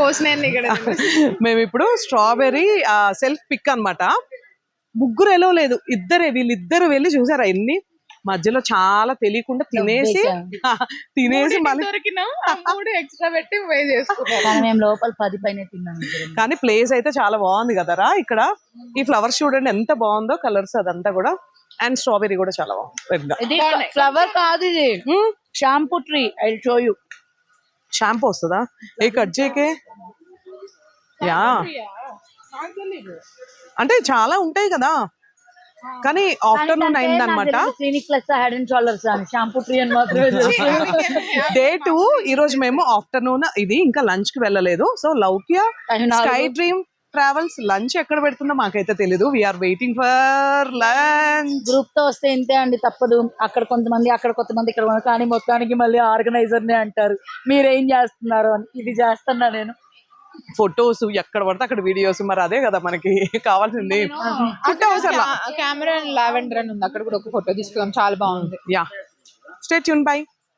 కోసినాయన్ని ఇక్కడ మేము ఇప్పుడు స్ట్రాబెర్రీ సెల్ఫ్ పిక్ అన్నమాట. ముగ్గురు ఎలా లేదు. ఇద్దరే వీళ్ళిద్దరు వెళ్ళి చూసారా ఎన్ని? మధ్యలో చాలా తెలియకుండా తినేసి తినేసి కానీ మేము లోపల పది పైన తిన్నాం ఇద్దరం. కానీ ప్లేస్ అయితే చాలా బాగుంది కదరా ఇక్కడ. ఈ ఫ్లవర్స్ చూడండి ఎంత బాగుందో కలర్స్ అదంతా కూడా. అండ్ స్ట్రాబెర్రీ కూడా చాలా బాగుంది. ఫ్లవర్ కాదు ఇది. Shampoo tree I show you. Shampoo వస్తుందా? ఏ కట్ చేయకే? యా. అంటే చాలా ఉంటాయి కదా. కానీ ఆఫ్టర్నూన్ అయిందనమాట Clinic Plus Head and Shoulders అని. షాంపూ ట్రీ అని మాత్రమే తెలుసు. డే టూ ఈ రోజు మేము ఆఫ్టర్నూన్ ఇది ఇంకా లంచ్కి వెళ్ళలేదు. So Loukya. Sky dream travels lunch ఎక్కడ పెడుతుందో మాకైతే తెలీదు. We are waiting for lunch గ్రూప్తో వస్తే ఇంతే అండి తప్పదు. అక్కడ కొంతమంది అక్కడ కొంతమంది ఇక్కడ. కానీ మొత్తానికి మళ్ళీ ఆర్గనైజర్ నే అంటారు. మీరేం చేస్తున్నారు? అని ఇది చేస్తున్నా నేను. ఫొటోస్ ఎక్కడ పడితే అక్కడ వీడియోస్ మరి అదే కదా మనకి కావాల్సింది. కెమెరా లావెండర్ అని ఉంది. అక్కడ కూడా ఒక ఫోటో తీసుకుందాం చాలా బాగుంది. Yeah stay tune by